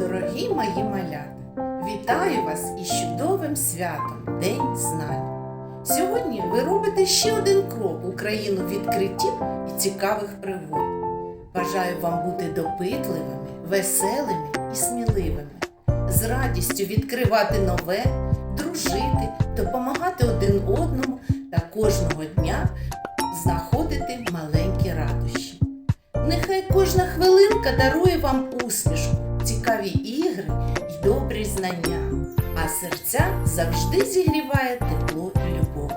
Дорогі мої малята, вітаю вас із чудовим святом День знань. Сьогодні ви робите ще один крок у країну відкриттів і цікавих пригод. Бажаю вам бути допитливими, веселими і сміливими, з радістю відкривати нове, дружити, допомагати один одному та кожного дня знаходити маленькі радощі. Нехай кожна хвилинка дарує вам усмішку, цікаві ігри і добрі знання, а серця завжди зігріває тепло і любов.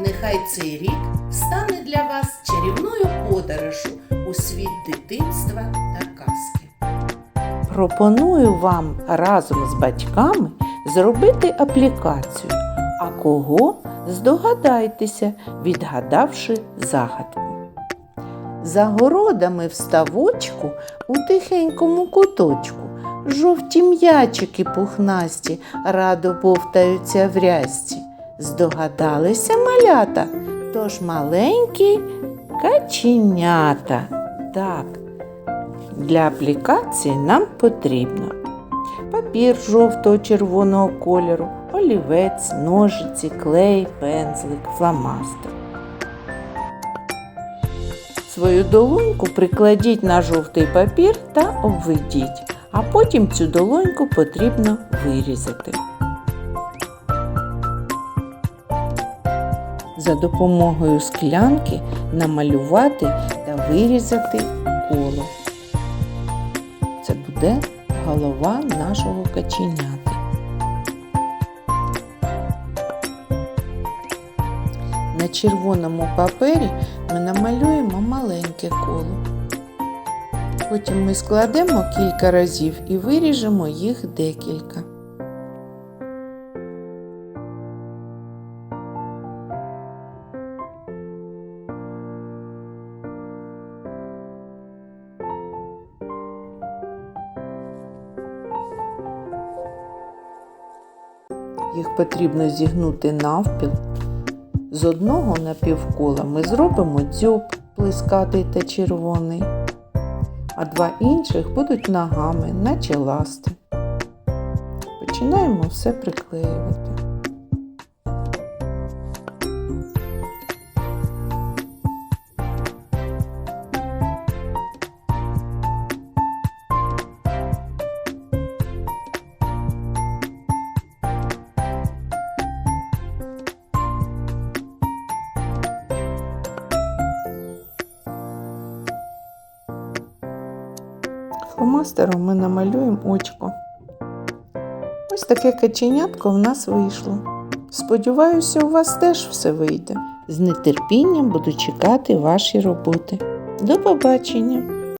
Нехай цей рік стане для вас чарівною подорожю у світ дитинства та казки. Пропоную вам разом з батьками зробити аплікацію. А кого здогадайтеся, відгадавши загадку. За городами в ставочку у тихенькому куточку жовті м'ячики пухнасті радо бовтаються в рязці. Здогадалися малята, тож маленькі каченята. Так, для аплікації нам потрібно папір жовто-червоного кольору, олівець, ножиці, клей, пензлик, фломастер. Свою долоньку прикладіть на жовтий папір та обведіть, а потім цю долоньку потрібно вирізати. За допомогою склянки намалювати та вирізати коло. Це буде голова нашого каченяти. На червоному папері ми намалюємо маленьке коло. Потім ми складемо кілька разів і виріжемо їх декілька. Їх потрібно зігнути навпіл. З одного напівкола ми зробимо дзьоб плескатий та червоний, а два інших будуть ногами, наче ласти. Починаємо все приклеювати. Фломастером ми намалюємо очко. Ось таке каченятко в нас вийшло. Сподіваюся, у вас теж все вийде. З нетерпінням буду чекати ваші роботи. До побачення!